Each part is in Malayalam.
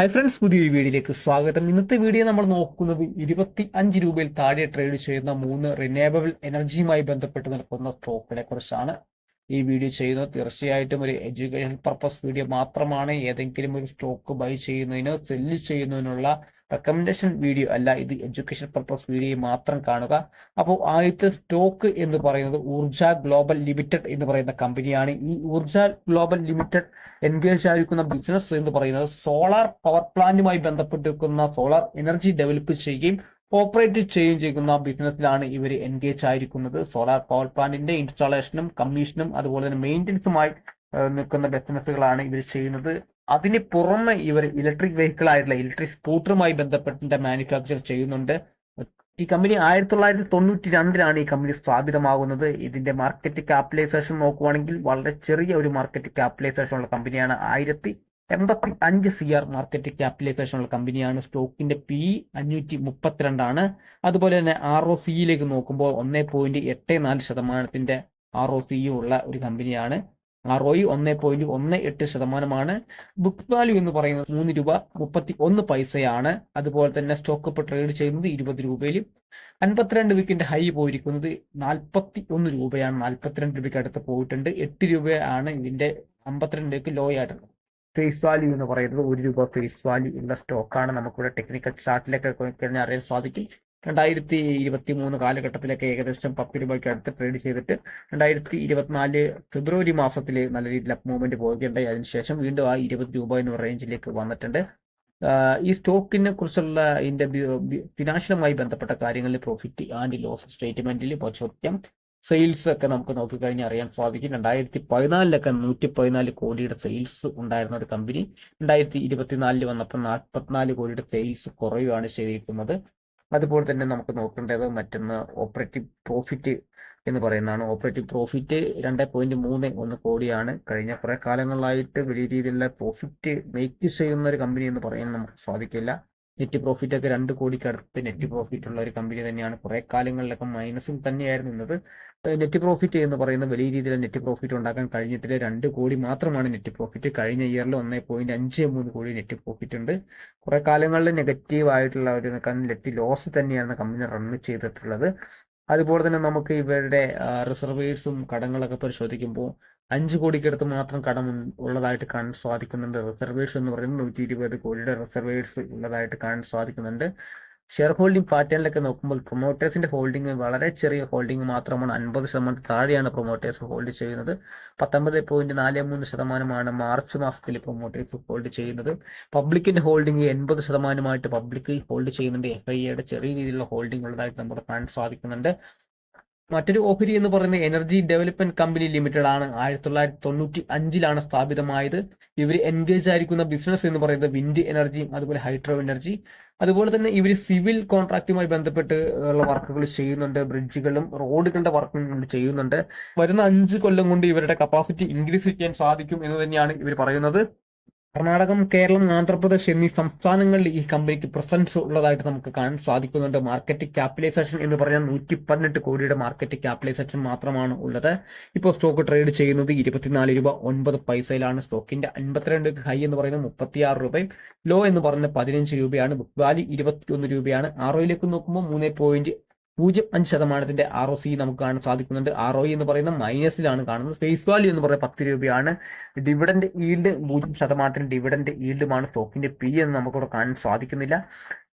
ഹായ് ഫ്രണ്ട്സ് പുതിയൊരു വീഡിയോയിലേക്ക് സ്വാഗതം. ഇന്നത്തെ വീഡിയോ നമ്മൾ നോക്കുന്നത് ഇരുപത്തി അഞ്ച് രൂപയിൽ താഴെ ട്രേഡ് ചെയ്യുന്ന മൂന്ന് റിന്യൂവബിൾ എനർജിയുമായി ബന്ധപ്പെട്ട് നിൽക്കുന്ന സ്റ്റോക്കിനെ കുറിച്ചാണ് ഈ വീഡിയോ ചെയ്യുന്നത്. തീർച്ചയായിട്ടും ഒരു എഡ്യൂക്കേഷൻ പർപ്പസ് വീഡിയോ മാത്രമാണ്. ഏതെങ്കിലും ഒരു സ്റ്റോക്ക് ബൈ ചെയ്യുന്നതിനോ സെല്ല് ചെയ്യുന്നതിനുള്ള റെക്കമെൻഡേഷൻ വീഡിയോ അല്ല ഇത് എഡ്യൂക്കേഷൻ പർപ്പസ് വീഡിയോ മാത്രം കാണുക. അപ്പോൾ ആദ്യത്തെ സ്റ്റോക്ക് എന്ന് പറയുന്നത് ഊർജ ഗ്ലോബൽ ലിമിറ്റഡ് എന്ന് പറയുന്ന കമ്പനിയാണ് ഈ ഊർജ ഗ്ലോബൽ ലിമിറ്റഡ് എൻഗേജ് ആയിരിക്കുന്ന ബിസിനസ് എന്ന് പറയുന്നത് സോളാർ പവർ പ്ലാന്റുമായി ബന്ധപ്പെട്ടിരിക്കുന്ന സോളാർ എനർജി ഡെവലപ്പ് ചെയ്യുകയും ഓപ്പറേറ്റ് ചെയ്യുകയും ചെയ്യുന്ന ബിസിനസ്സിലാണ് ഇവർ എൻഗേജ് ആയിരിക്കുന്നത്. സോളാർ പവർ പ്ലാന്റിന്റെ ഇൻസ്റ്റാളേഷനും കമ്മീഷനും അതുപോലെ തന്നെ മെയിന്റനൻസുമായി നിൽക്കുന്ന ബിസിനസ്സുകളാണ് ഇവർ ചെയ്യുന്നത്. അതിന് പുറമെ ഇവർ ഇലക്ട്രിക് വെഹിക്കിൾ ആയിട്ടുള്ള ഇലക്ട്രിക് സ്കൂട്ടറുമായി ബന്ധപ്പെട്ടിട്ട് മാനുഫാക്ചർ ചെയ്യുന്നുണ്ട്. ഈ കമ്പനി ആയിരത്തി തൊള്ളായിരത്തി തൊണ്ണൂറ്റി രണ്ടിലാണ് ഈ കമ്പനി സ്ഥാപിതമാകുന്നത്. ഇതിന്റെ മാർക്കറ്റ് ക്യാപിറ്റലൈസേഷൻ നോക്കുവാണെങ്കിൽ വളരെ ചെറിയ ഒരു മാർക്കറ്റ് ക്യാപിറ്റലൈസേഷൻ ഉള്ള കമ്പനിയാണ് ആയിരത്തി എൺപത്തി അഞ്ച് സി ആർ മാർക്കറ്റ് ക്യാപിറ്റലൈസേഷൻ ഉള്ള കമ്പനിയാണ് സ്റ്റോക്കിന്റെ പി അഞ്ഞൂറ്റി മുപ്പത്തിരണ്ടാണ് അതുപോലെ തന്നെ ആർ ഒ സിയിലേക്ക് നോക്കുമ്പോൾ ഒന്നേ പോയിന്റ് എട്ട് നാല് ശതമാനത്തിന്റെ ആർ ഒ സിയും ഉള്ള ഒരു കമ്പനിയാണ് ആർ ഒ ഒന്നേ പോയിന്റ് ഒന്ന് എട്ട് ശതമാനമാണ്. ബുക്ക് വാല്യൂ എന്ന് പറയുന്നത് മൂന്ന് രൂപ മുപ്പത്തി ഒന്ന് പൈസയാണ്. അതുപോലെ തന്നെ സ്റ്റോക്ക് ഇപ്പോൾ ട്രേഡ് ചെയ്യുന്നത് ഇരുപത് രൂപയിലും. അൻപത്തിരണ്ട് വീക്കിന്റെ ഹൈ പോയിരിക്കുന്നത് നാൽപ്പത്തി ഒന്ന് രൂപയാണ്. നാൽപ്പത്തിരണ്ട് രൂപയ്ക്ക് അടുത്ത് പോയിട്ടുണ്ട്. എട്ട് രൂപയാണ് ഇതിന്റെ അമ്പത്തിരണ്ട് രൂപയ്ക്ക് ലോ ആയിട്ടുള്ളത്. ഫേസ് വാല്യൂ എന്ന് പറയുന്നത് ഒരു രൂപ ഫേസ് വാല്യൂ ഉള്ള സ്റ്റോക്കാണ് നമുക്കിവിടെ ടെക്നിക്കൽ ചാർട്ടിലൊക്കെ കഴിഞ്ഞാൽ അറിയാൻ സാധിക്കും. രണ്ടായിരത്തി ഇരുപത്തി മൂന്ന് കാലഘട്ടത്തിലൊക്കെ ഏകദേശം പത്ത് രൂപയ്ക്ക് അടുത്ത് ട്രേഡ് ചെയ്തിട്ട് രണ്ടായിരത്തി ഇരുപത്തിനാല് ഫെബ്രുവരി മാസത്തിൽ നല്ല രീതിയിൽ അപ്പ് മൂവ്മെന്റ് പോവുകയുണ്ടായി. അതിനുശേഷം വീണ്ടും ആ ഇരുപത് രൂപ എന്ന റേഞ്ചിലേക്ക് വന്നിട്ടുണ്ട്. ഈ സ്റ്റോക്കിനെ കുറിച്ചുള്ള ഇതിന്റെ ഫിനാൻഷ്യലുമായി ബന്ധപ്പെട്ട കാര്യങ്ങളിൽ പ്രോഫിറ്റ് ആൻഡ് ലോസ് സ്റ്റേറ്റ്മെന്റിൽ ചോദ്യം സെയിൽസ് ഒക്കെ നമുക്ക് നോക്കിക്കഴിഞ്ഞാൽ അറിയാൻ സാധിക്കും. രണ്ടായിരത്തി പതിനാലിലൊക്കെ നൂറ്റി പതിനാല് കോടിയുടെ സെയിൽസ് ഉണ്ടായിരുന്ന ഒരു കമ്പനി രണ്ടായിരത്തി ഇരുപത്തിനാലിൽ വന്നപ്പോൾ നാൽപ്പത്തിനാല് കോടിയുടെ സെയിൽസ് കുറയുകയാണ് ചെയ്തിരിക്കുന്നത്. അതുപോലെ തന്നെ നമുക്ക് നോക്കേണ്ടത് മറ്റൊന്ന് ഓപ്പറേറ്റീവ് പ്രോഫിറ്റ് എന്ന് പറയുന്നതാണ്. ഓപ്പറേറ്റീവ് പ്രോഫിറ്റ് രണ്ട് പോയിന്റ് മൂന്ന് ഒന്ന് കോടിയാണ്. കഴിഞ്ഞ കുറെ കാലങ്ങളായിട്ട് വലിയ രീതിയിലുള്ള പ്രോഫിറ്റ് മേക്ക് ചെയ്യുന്ന ഒരു കമ്പനി എന്ന് പറയാൻ നമുക്ക് സാധിക്കില്ല. നെറ്റ് പ്രോഫിറ്റ് ഒക്കെ രണ്ട് കോടിക്ക് അടുത്ത് നെറ്റ് പ്രോഫിറ്റ് ഉള്ള ഒരു കമ്പനി തന്നെയാണ്. കുറെ കാലങ്ങളിലൊക്കെ മൈനസിൽ തന്നെയായിരുന്നു ഇന്നത് നെറ്റ് പ്രോഫിറ്റ് എന്ന് പറയുന്ന വലിയ രീതിയിൽ നെറ്റ് പ്രോഫിറ്റ് ഉണ്ടാക്കാൻ കഴിഞ്ഞിട്ടില്ല. രണ്ട് കോടി മാത്രമാണ് നെറ്റ് പ്രോഫിറ്റ് കഴിഞ്ഞ ഇയറിൽ ഒന്നേ പോയിന്റ് അഞ്ച് മൂന്ന് കോടി നെറ്റ് പ്രോഫിറ്റ് ഉണ്ട്. കുറെ കാലങ്ങളിൽ നെഗറ്റീവ് ആയിട്ടുള്ള ഒരു നെറ്റ് ലോസ് തന്നെയാണ് കമ്പനി റൺ ചെയ്തിട്ടുള്ളത്. അതുപോലെ തന്നെ നമുക്ക് ഇവരുടെ റിസർവേഴ്സും കടങ്ങളൊക്കെ പരിശോധിക്കുമ്പോൾ അഞ്ച് കോടിക്കടുത്ത് മാത്രം കടം ഉള്ളതായിട്ട് കാണാൻ സാധിക്കുന്നുണ്ട്. റിസർവേഴ്സ് എന്ന് പറയുന്നത് നൂറ്റി ഇരുപത് കോടിയുടെ റിസർവേഴ്സ് ഉള്ളതായിട്ട് കാണാൻ സാധിക്കുന്നുണ്ട്. ഷെയർ ഹോൾഡിംഗ് പാറ്റേണിലൊക്കെ നോക്കുമ്പോൾ പ്രൊമോട്ടേഴ്സിന്റെ ഹോൾഡിംഗ് വളരെ ചെറിയ ഹോൾഡിംഗ് മാത്രമാണ്. അൻപത് ശതമാനം താഴെയാണ് പ്രൊമോട്ടേഴ്സ് ഹോൾഡ് ചെയ്യുന്നത്. പത്തൊമ്പത് പോയിന്റ് നാല് മൂന്ന് ശതമാനമാണ് മാർച്ച് മാസത്തിൽ പ്രൊമോട്ടേഴ്സ് ഹോൾഡ് ചെയ്യുന്നത്. പബ്ലിക്കിന്റെ ഹോൾഡിംഗ് എൺപത് ശതമാനമായിട്ട് പബ്ലിക് ഹോൾഡ് ചെയ്യുന്നുണ്ട്. എഫ് ഐ എയുടെ ചെറിയ രീതിയിലുള്ള ഹോൾഡിംഗ് ഉള്ളതായിട്ട് നമുക്ക് കാണാൻ സാധിക്കുന്നുണ്ട്. മറ്റൊരു ഓഹരി എന്ന് പറയുന്നത് എനർജി ഡെവലപ്മെന്റ് കമ്പനി ലിമിറ്റഡ് ആണ്. ആയിരത്തി തൊള്ളായിരത്തി തൊണ്ണൂറ്റി അഞ്ചിലാണ് സ്ഥാപിതമായത്. ഇവർ എൻഗേജ് ആയിരിക്കുന്ന ബിസിനസ് എന്ന് പറയുന്നത് വിൻഡ് എനർജിയും അതുപോലെ ഹൈഡ്രോ എനർജി അതുപോലെ തന്നെ ഇവർ സിവിൽ കോൺട്രാക്റ്റുമായി ബന്ധപ്പെട്ട് ഉള്ള വർക്കുകൾ ചെയ്യുന്നുണ്ട്. ബ്രിഡ്ജുകളും റോഡുകളുടെ വർക്കുകൾ ചെയ്യുന്നുണ്ട്. വരുന്ന അഞ്ച് കൊല്ലം കൊണ്ട് ഇവരുടെ കപ്പാസിറ്റി ഇൻക്രീസ് ചെയ്യാൻ സാധിക്കും എന്ന് തന്നെയാണ് ഇവർ പറയുന്നത്. കർണാടകം കേരളം ആന്ധ്രാപ്രദേശ് എന്നീ സംസ്ഥാനങ്ങളിൽ ഈ കമ്പനിക്ക് പ്രസൻസ് ഉള്ളതായിട്ട് നമുക്ക് കാണാൻ സാധിക്കുന്നുണ്ട്. മാർക്കറ്റ് ക്യാപിറ്റലൈസേഷൻ എന്ന് പറഞ്ഞാൽ നൂറ്റി പതിനെട്ട് കോടിയുടെ മാർക്കറ്റ് ക്യാപിറ്റലൈസേഷൻ മാത്രമാണ് ഉള്ളത്. ഇപ്പോൾ സ്റ്റോക്ക് ട്രേഡ് ചെയ്യുന്നത് ഇരുപത്തിനാല് രൂപ ഒൻപത് പൈസയിലാണ്. സ്റ്റോക്കിന്റെ അൻപത്തിരണ്ട് ഹൈ എന്ന് പറയുന്നത് മുപ്പത്തിയാറ് രൂപയും ലോ എന്ന് പറയുന്നത് പതിനഞ്ച് രൂപയാണ്. ബുക്ക് വാല്യൂ ഇരുപത്തിയൊന്ന് രൂപയാണ്. ആറോയിലേക്ക് നോക്കുമ്പോൾ മൂന്ന് പോയിന്റ് പൂജ്യം അഞ്ച് ശതമാനത്തിന്റെ ആർ ഒ സി നമുക്ക് കാണാൻ സാധിക്കുന്നുണ്ട്. ആർ ഒ എന്ന് പറയുന്നത് മൈനസിലാണ് കാണുന്നത്. ഫേസ് വാല്യൂ എന്ന് പറയുന്നത് പത്ത് രൂപയാണ്. ഡിവിഡന്റ് ഈൽഡ് പൂജ്യം ശതമാനത്തിന് ഡിവിഡന്റ് ഈൽഡുമാണ് സ്റ്റോക്കിന്റെ പി എന്ന് നമുക്കിവിടെ കാണാൻ സാധിക്കുന്നില്ല.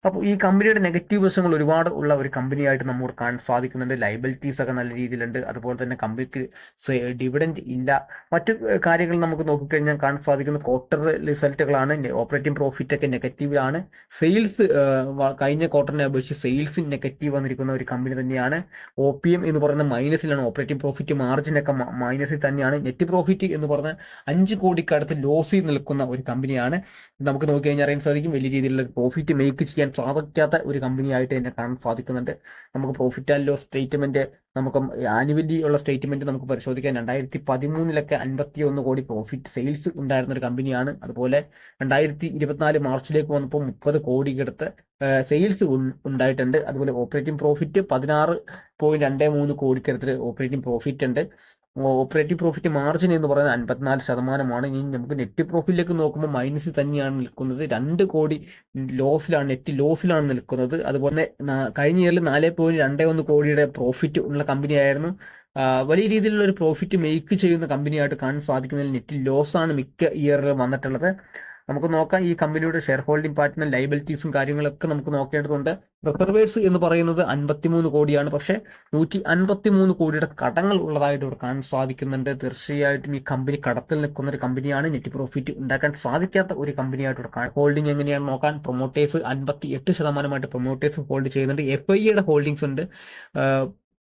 അപ്പോൾ ഈ കമ്പനിയുടെ നെഗറ്റീവ് വശങ്ങൾ ഒരുപാട് ഉള്ള ഒരു കമ്പനിയായിട്ട് നമ്മൾ കാണാൻ സാധിക്കുന്നുണ്ട്. ലൈബിലിറ്റീസ് ഒക്കെ നല്ല രീതിയിലുണ്ട്. അതുപോലെ തന്നെ കമ്പനിക്ക് ഡിവിഡൻഡ് ഇല്ല. മറ്റു കാര്യങ്ങൾ നമുക്ക് നോക്കിക്കഴിഞ്ഞാൽ കാണാൻ സാധിക്കുന്ന ക്വാർട്ടർ റിസൾട്ടുകളാണ് ഓപ്പറേറ്റിംഗ് പ്രോഫിറ്റ് ഒക്കെ നെഗറ്റീവിലാണ് സെയിൽസ് കഴിഞ്ഞ ക്വാർട്ടറിനെ അപേക്ഷിച്ച് സെയിൽസ് നെഗറ്റീവ് വന്നിരിക്കുന്ന ഒരു കമ്പനി തന്നെയാണ്. ഒ പി എം എന്ന് പറയുന്ന മൈനസിലാണ് ഓപ്പറേറ്റിംഗ് പ്രോഫിറ്റ് മാർജിൻ ഒക്കെ മൈനസിൽ തന്നെയാണ്. നെറ്റ് പ്രോഫിറ്റ് എന്ന് പറഞ്ഞ അഞ്ച് കോടിക്കടുത്ത് ലോസിൽ നിൽക്കുന്ന ഒരു കമ്പനിയാണ് നമുക്ക് നോക്കി കഴിഞ്ഞാൽ അറിയാൻ സാധിക്കും വലിയ രീതിയിലുള്ള പ്രോഫിറ്റ് മേക്ക് ചെയ്യാൻ സാധിക്കാത്ത ഒരു കമ്പനിയായിട്ട് തന്നെ കാണാൻ സാധിക്കുന്നുണ്ട്. നമുക്ക് പ്രോഫിറ്റ് ആൻഡ് ലോസ് സ്റ്റേറ്റ്മെന്റ് നമുക്ക് ആനുവലി ഉള്ള സ്റ്റേറ്റ്മെന്റ് നമുക്ക് പരിശോധിക്കാം രണ്ടായിരത്തി പതിമൂന്നിലൊക്കെ അൻപത്തി ഒന്ന് കോടി പ്രോഫിറ്റ് സെയിൽസ് ഉണ്ടായിരുന്ന ഒരു കമ്പനിയാണ് അതുപോലെ രണ്ടായിരത്തി ഇരുപത്തിനാല് മാർച്ചിലേക്ക് വന്നപ്പോൾ മുപ്പത് കോടിക്കടുത്ത് സെയിൽസ് ഉണ്ടായിട്ടുണ്ട്. അതുപോലെ ഓപ്പറേറ്റിംഗ് പ്രോഫിറ്റ് പതിനാറ് പോയിന്റ് രണ്ട് മൂന്ന് കോടിക്കടുത്ത് ഓപ്പറേറ്റിംഗ് പ്രോഫിറ്റ് ഉണ്ട്. ഓപ്പറേറ്റീവ് പ്രോഫിറ്റ് മാർജിൻ എന്ന് പറയുന്നത് അൻപത്തിനാല് ശതമാനമാണ്. ഇനി നമുക്ക് നെറ്റ് പ്രോഫിറ്റിലേക്ക് നോക്കുമ്പോൾ മൈനസ് തന്നെയാണ് നിൽക്കുന്നത്. രണ്ട് കോടി ലോസിലാണ് നെറ്റ് ലോസിലാണ് നിൽക്കുന്നത്. അതുപോലെ കഴിഞ്ഞ ഇയറിൽ നാല് പോയിന്റ് രണ്ടേ ഒന്ന് കോടിയുടെ പ്രോഫിറ്റ് ഉള്ള കമ്പനിയായിരുന്നു വലിയ രീതിയിലുള്ള ഒരു പ്രോഫിറ്റ് മേക്ക് ചെയ്യുന്ന കമ്പനിയായിട്ട് കാണാൻ സാധിക്കുന്നതിൽ നെറ്റ് ലോസ് ആണ് മിക്ക ഇയറിൽ വന്നിട്ടുള്ളത്. നമുക്ക് നോക്കാം. ഈ കമ്പനിയുടെ ഷെയർ ഹോൾഡിംഗ് പാറ്റേൺ ലൈബിലിറ്റീസും കാര്യങ്ങളൊക്കെ നമുക്ക് നോക്കേണ്ടതുണ്ട്. റിസർവേഴ്സ് എന്ന് പറയുന്നത് അൻപത്തിമൂന്ന് കോടിയാണ്. പക്ഷേ നൂറ്റി അൻപത്തിമൂന്ന് കോടിയുടെ കടങ്ങൾ ഉള്ളതായിട്ട് ഇവിടെ കാണാൻ സാധിക്കുന്നുണ്ട്. തീർച്ചയായിട്ടും ഈ കമ്പനി കടത്തിൽ നിൽക്കുന്ന ഒരു കമ്പനിയാണ്. നെറ്റ് പ്രോഫിറ്റ് ഉണ്ടാക്കാൻ സാധിക്കാത്ത ഒരു കമ്പനിയായിട്ട് ഇവിടെ കാണാം. ഹോൾഡിംഗ് എങ്ങനെയാണ് നോക്കാൻ പ്രൊമോട്ടേഴ്സ് അൻപത്തി എട്ട് ശതമാനമായിട്ട് പ്രൊമോട്ടേഴ്സ് ഹോൾഡ് ചെയ്യുന്നുണ്ട്. എഫ് ഐയുടെ ഹോൾഡിംഗ്സ് ഉണ്ട്.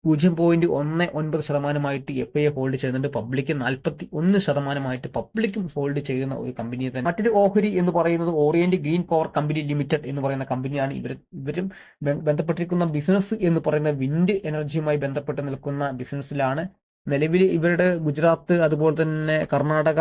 പൂജ്യം പോയിന്റ് ഒന്ന് ഒൻപത് ശതമാനമായിട്ട് എഫ് ഐ ഹോൾഡ് ചെയ്യുന്നുണ്ട്. പബ്ലിക് നാൽപ്പത്തി ഒന്ന് ശതമാനമായിട്ട് പബ്ലിക്കും ഹോൾഡ് ചെയ്യുന്ന ഒരു കമ്പനിയെ തന്നെ. മറ്റൊരു ഓഹരി എന്ന് പറയുന്നത് orient green power company limited എന്ന് പറയുന്ന കമ്പനിയാണ് ഇവർ ഇവരും ബന്ധപ്പെട്ടിരിക്കുന്ന ബിസിനസ് എന്ന് പറയുന്ന വിൻഡ് എനർജിയുമായി ബന്ധപ്പെട്ട് നിൽക്കുന്ന ബിസിനസ്സിലാണ് നിലവിൽ ഇവരുടെ ഗുജറാത്ത് അതുപോലെ തന്നെ കർണാടക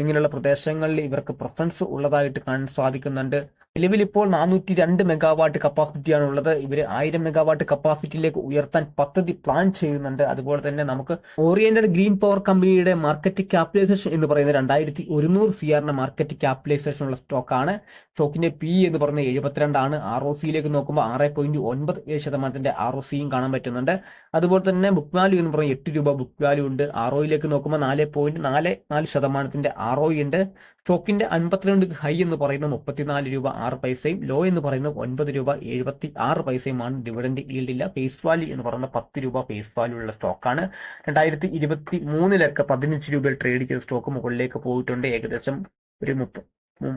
ഇങ്ങനെയുള്ള പ്രദേശങ്ങളിൽ ഇവർക്ക് പ്രഫറൻസ് ഉള്ളതായിട്ട് കാണാൻ സാധിക്കുന്നുണ്ട്. നിലവിൽ ഇപ്പോൾ നാനൂറ്റി രണ്ട് മെഗാവാട്ട് കപ്പാസിറ്റിയാണ് ഉള്ളത് ഇവർ ആയിരം മെഗാവാട്ട് കപ്പാസിറ്റിയിലേക്ക് ഉയർത്താൻ പദ്ധതി പ്ലാൻ ചെയ്യുന്നുണ്ട്. അതുപോലെ തന്നെ നമുക്ക് ഓറിയന്റഡ് ഗ്രീൻ പവർ കമ്പനിയുടെ മാർക്കറ്റ് ക്യാപിറ്റലൈസേഷൻ എന്ന് പറയുന്നത് രണ്ടായിരത്തി ഒരുന്നൂറ് സി ആറിന്റെ മാർക്കറ്റ് ക്യാപിറ്റലൈസേഷൻ ഉള്ള സ്റ്റോക്കാണ് സ്റ്റോക്കിന്റെ പി എന്ന് പറയുന്നത് എഴുപത്തിരണ്ടാണ് ആർ ഒ സിയിലേക്ക് നോക്കുമ്പോൾ ആറ് പോയിന്റ് ഒൻപത് ഏഴ് ശതമാനത്തിന്റെ ആർ ഒ സിയും കാണാൻ പറ്റുന്നുണ്ട്. അതുപോലെ തന്നെ ബുക്ക് വാല്യൂ എന്ന് പറയുന്നത് എട്ട് രൂപ ബുക്ക് വാല്യൂ ഉണ്ട്. ആർ ഒയിലേക്ക് നോക്കുമ്പോൾ നാല് പോയിന്റ് നാല് നാല് ശതമാനത്തിന്റെ ആർ ഒ ഉണ്ട്. സ്റ്റോക്കിന്റെ അൻപത്തിരണ്ട് ഹൈ എന്ന് പറയുന്ന മുപ്പത്തിനാല് രൂപ ആറ് പൈസയും ലോ എന്ന് പറയുന്ന ഒൻപത് രൂപ എഴുപത്തി ആറ് പൈസയുമാണ് ഡിവിഡന്റ് ഈൽഡില്ല ഫേസ് വാല്യൂ എന്ന് പറയുന്ന പത്ത് രൂപ ഫേസ് വാല്യൂ ഉള്ള സ്റ്റോക്കാണ് രണ്ടായിരത്തി ഇരുപത്തി മൂന്നിലൊക്കെ പതിനഞ്ച് രൂപയിൽ ട്രേഡ് ചെയ്ത സ്റ്റോക്ക് മുകളിലേക്ക് പോയിട്ടുണ്ട്. ഏകദേശം ഒരു മുപ്പ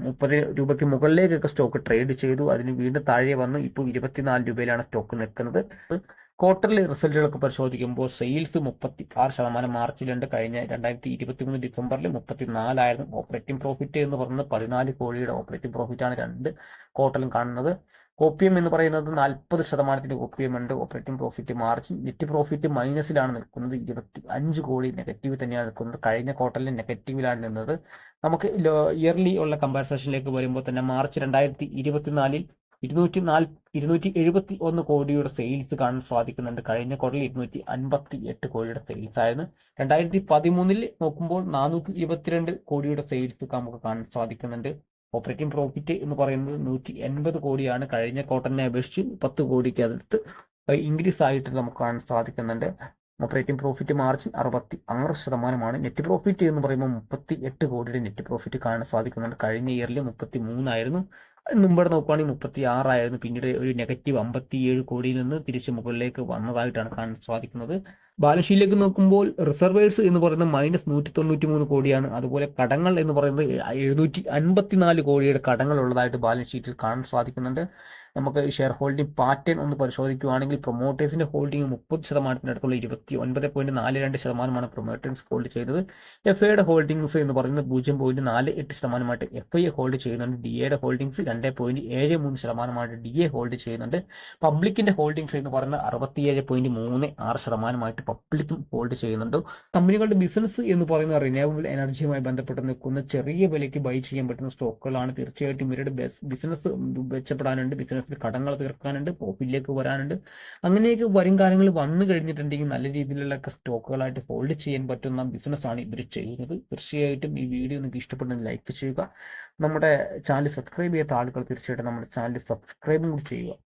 മുപ്പത് രൂപയ്ക്ക് മുകളിലേക്കൊക്കെ സ്റ്റോക്ക് ട്രേഡ് ചെയ്തു. അതിന് വീണ്ടും താഴെ വന്നു. ഇപ്പോൾ ഇരുപത്തിനാല് രൂപയിലാണ് സ്റ്റോക്ക് നിൽക്കുന്നത്. ക്വാർട്ടർലി റിസൾട്ടുകളൊക്കെ പരിശോധിക്കുമ്പോൾ സെയിൽസ് മുപ്പത്തി ആറ് ശതമാനം മാർച്ചിലുണ്ട് കഴിഞ്ഞ രണ്ടായിരത്തി ഇരുപത്തി മൂന്ന് ഡിസംബറിൽ മുപ്പത്തി നാലായിരുന്നു ഓപ്പറേറ്റിംഗ് പ്രോഫിറ്റ് എന്ന് പറയുന്നത് പതിനാല് കോടിയുടെ ഓപ്പറേറ്റിംഗ് പ്രോഫിറ്റ് ആണ് രണ്ട് ക്വാർട്ടറിലും കാണുന്നത്. കോപ്പിയം എന്ന് പറയുന്നത് നാൽപ്പത് ശതമാനത്തിന്റെ കോപ്പിയം ഉണ്ട്. Operating profit March net profit മൈനസിലാണ് നിൽക്കുന്നത്. ഇരുപത്തി അഞ്ച് കോടി നെഗറ്റീവ് തന്നെയാണ് നിൽക്കുന്നത്. കഴിഞ്ഞ ക്വാർട്ടറിൽ നെഗറ്റീവിലാണ് നിന്നത്. നമുക്ക് ഇയർലി ഉള്ള കമ്പാരിസേഷനിലേക്ക് വരുമ്പോൾ തന്നെ മാർച്ച് രണ്ടായിരത്തി ഇരുപത്തിനാലിൽ ഇരുന്നൂറ്റി നാല് ഇരുന്നൂറ്റി എഴുപത്തി ഒന്ന് കോടിയുടെ സെയിൽസ് കാണാൻ സാധിക്കുന്നുണ്ട്. കഴിഞ്ഞ ക്വാർട്ടറിൽ ഇരുന്നൂറ്റി അൻപത്തി എട്ട് കോടിയുടെ സെയിൽസ് ആയിരുന്നു. രണ്ടായിരത്തി പതിമൂന്നിൽ നോക്കുമ്പോൾ നാനൂറ്റി ഇരുപത്തിരണ്ട് കോടിയുടെ സെയിൽസ് നമുക്ക് കാണാൻ സാധിക്കുന്നുണ്ട്. ഓപ്പറേറ്റിംഗ് പ്രോഫിറ്റ് എന്ന് പറയുന്നത് നൂറ്റി എൺപത് കോടിയാണ്. കഴിഞ്ഞ ക്വാർട്ടറിനെ അപേക്ഷിച്ച് പത്ത് കോടിക്ക് അടുത്ത് ഇൻക്രീസ് ആയിട്ട് നമുക്ക് കാണാൻ സാധിക്കുന്നുണ്ട്. ഓപ്പറേറ്റിംഗ് പ്രോഫിറ്റ് മാർജിൻ അറുപത്തി ആറ് ശതമാനമാണ്. നെറ്റ് പ്രോഫിറ്റ് എന്ന് പറയുമ്പോൾ മുപ്പത്തി എട്ട് കോടിയുടെ നെറ്റ് പ്രോഫിറ്റ് കാണാൻ സാധിക്കുന്നുണ്ട്. കഴിഞ്ഞ ഇയറിൽ മുപ്പത്തി മൂന്നായിരുന്നു മുമ്പ് നോക്കുകയാണെങ്കിൽ മുപ്പത്തി ആറായിരുന്നു പിന്നീട് ഒരു നെഗറ്റീവ് അമ്പത്തി ഏഴ് കോടിയിൽ നിന്ന് തിരിച്ച് മുകളിലേക്ക് വന്നതായിട്ടാണ് കാണാൻ സാധിക്കുന്നത്. ബാലൻസ് ഷീറ്റിലേക്ക് നോക്കുമ്പോൾ റിസർവേഴ്സ് എന്ന് പറയുന്നത് മൈനസ് നൂറ്റി തൊണ്ണൂറ്റി മൂന്ന് കോടിയാണ്. അതുപോലെ കടങ്ങൾ എന്ന് പറയുന്നത് എഴുന്നൂറ്റി അൻപത്തിനാല് കോടിയുടെ കടങ്ങൾ ഉള്ളതായിട്ട് ബാലൻസ് ഷീറ്റിൽ കാണാൻ സാധിക്കുന്നുണ്ട്. നമുക്ക് ഷെയർ ഹോൾഡിംഗ് പാറ്റേൺ ഒന്ന് പരിശോധിക്കുകയാണെങ്കിൽ പ്രൊമോട്ടേഴ്സിന്റെ ഹോൾഡിംഗ് മുപ്പത് ശതമാനത്തിനടുത്തുള്ള ഇരുപത്തി ഒൻപത് പോയിന്റ് നാല് രണ്ട് ശതമാനമാണ് പ്രൊമോട്ടേഴ്സ് ഹോൾഡ് ചെയ്തത്. എഫ് ഐയുടെ ഹോൾഡിംഗ്സ് എന്ന് പറയുന്നത് പൂജ്യം പോയിന്റ് നാല് എട്ട് ശതമാനമായിട്ട് എഫ് ഐ ഹോൾഡ് ചെയ്യുന്നുണ്ട്. ഡി എയുടെ ഹോൾഡിംഗ്സ് രണ്ട് പോയിന്റ് ഏഴ് മൂന്ന് ശതമാനമായിട്ട് ഡി എ ഹോൾഡ് ചെയ്യുന്നുണ്ട്. പബ്ലിക്കിന്റെ ഹോൾഡിംഗ്സ് എന്ന് പറയുന്നത് അറുപത്തിയേഴ് പോയിന്റ് മൂന്ന് ആറ് ശതമാനമായിട്ട് പബ്ലിക്കും ഹോൾഡ് ചെയ്യുന്നുണ്ട്. കമ്പനികളുടെ ബിസിനസ് എന്ന് പറയുന്ന റിന്യൂവബിൾ എനർജിയുമായി ബന്ധപ്പെട്ട് നിൽക്കുന്ന ചെറിയ വിലയ്ക്ക് ബൈ ചെയ്യാൻ പറ്റുന്ന സ്റ്റോക്കുകളാണ് തീർച്ചയായിട്ടും ഇവരുടെ ബിസിനസ് മെച്ചപ്പെടാനുണ്ട് ബിസിനസ്സിൽ കടങ്ങൾ തീർക്കാനുണ്ട് പ്രോഫിറ്റിലേക്ക് വരാനുണ്ട്. അങ്ങനെയൊക്കെ വരും കാലങ്ങളിൽ വന്നു കഴിഞ്ഞിട്ടുണ്ടെങ്കിൽ നല്ല രീതിയിലുള്ള സ്റ്റോക്കുകളായിട്ട് ഹോൾഡ് ചെയ്യാൻ പറ്റുന്ന ബിസിനസ്സാണ് ഇവർ ചെയ്യുന്നത്. തീർച്ചയായിട്ടും ഈ വീഡിയോ നിങ്ങൾക്ക് ഇഷ്ടപ്പെടുന്ന ലൈക്ക് ചെയ്യുക. നമ്മുടെ ചാനൽ സബ്സ്ക്രൈബ് ചെയ്യാത്ത ആളുകൾ തീർച്ചയായിട്ടും നമ്മുടെ ചാനൽ സബ്സ്ക്രൈബും കൂടി ചെയ്യുക.